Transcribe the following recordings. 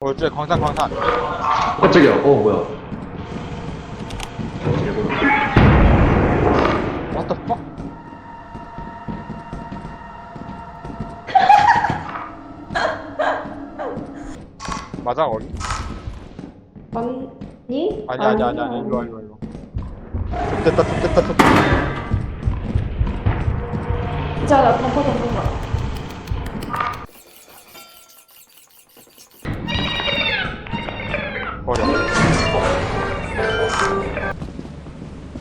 어, 이쪽에 광산, 광산. 깜짝이야. 어, 뭐야. What the fuck? 맞아, 거기? 맞니? 아니, 아니, 아니, 아니, 이거, 이거, 이거. 좋됐다, 좋됐다, 좋됐다. 자, 나 덤퍼 덤퍼. 버려.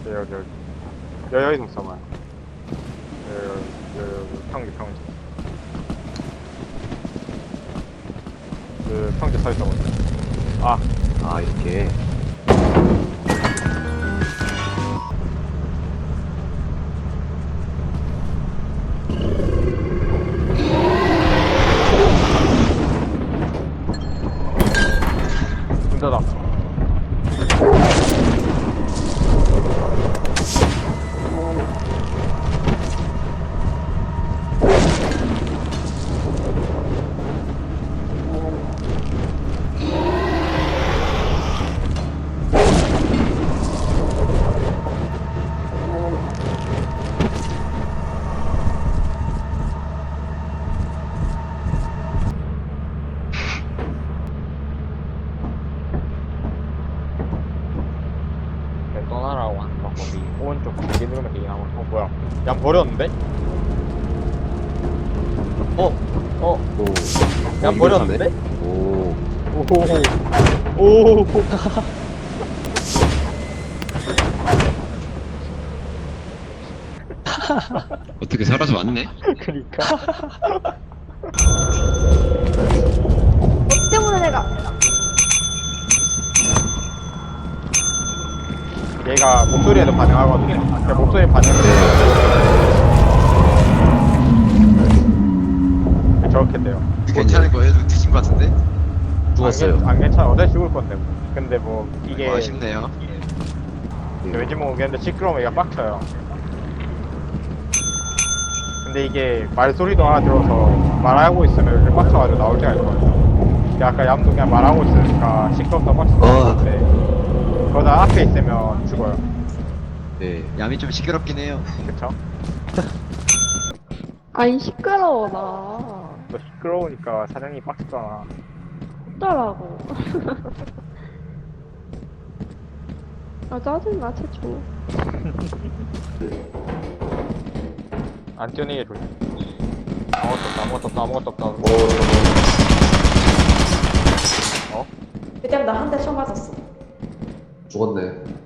여기, 여기, 여기. 여기 좀 써봐요. 여기, 여기, 평지, 평지. 그, 평지 서 보세요. 아, 아, 이렇게. だ。 떠나라고 하는 방법이 오른쪽 길게 누르면 되긴 하고 어 뭐야 양 버렸는데? 어? 어? 오. 양 버렸는데? 오. 오 오 오 어떻게 살아서 왔네? 그니까 너 때문에 내가. 목소리에도 반응하거든요 그러니까 목소리 반응을 네. 저렇게 돼요 괜찮은 거예요? 눈 드신 것 같은데? 죽었어요. 안, 괜- 안 괜찮아 어제 죽을 건데 뭐. 근데 뭐 이게 아, 아쉽네요. 왠지 모르겠는데 시끄러우면 얘가 빡쳐요. 근데 이게 말소리도 알아들어서 말하고 있으면 이렇게 빡쳐가지고 나올 때가 있거든요. 근데 아까 얌도 그냥 말하고 있으니까 시끄럽다 빡쳐서 어. 나오는데 그러다 앞에 있으면 죽어요. 네. 얌이 좀 시끄럽긴 해요. 그쵸? 아니, 시끄러워, 나. 너 시끄러우니까 사장님이 빡쳤잖아. 없더라고. 아, 짜증나, 최초. 안 뛰어내게 조심. 아무것도 없다, 아무것도 없다, 아무것도 없다. 어? 그냥 나한 대 쳐 맞았어. 죽었네.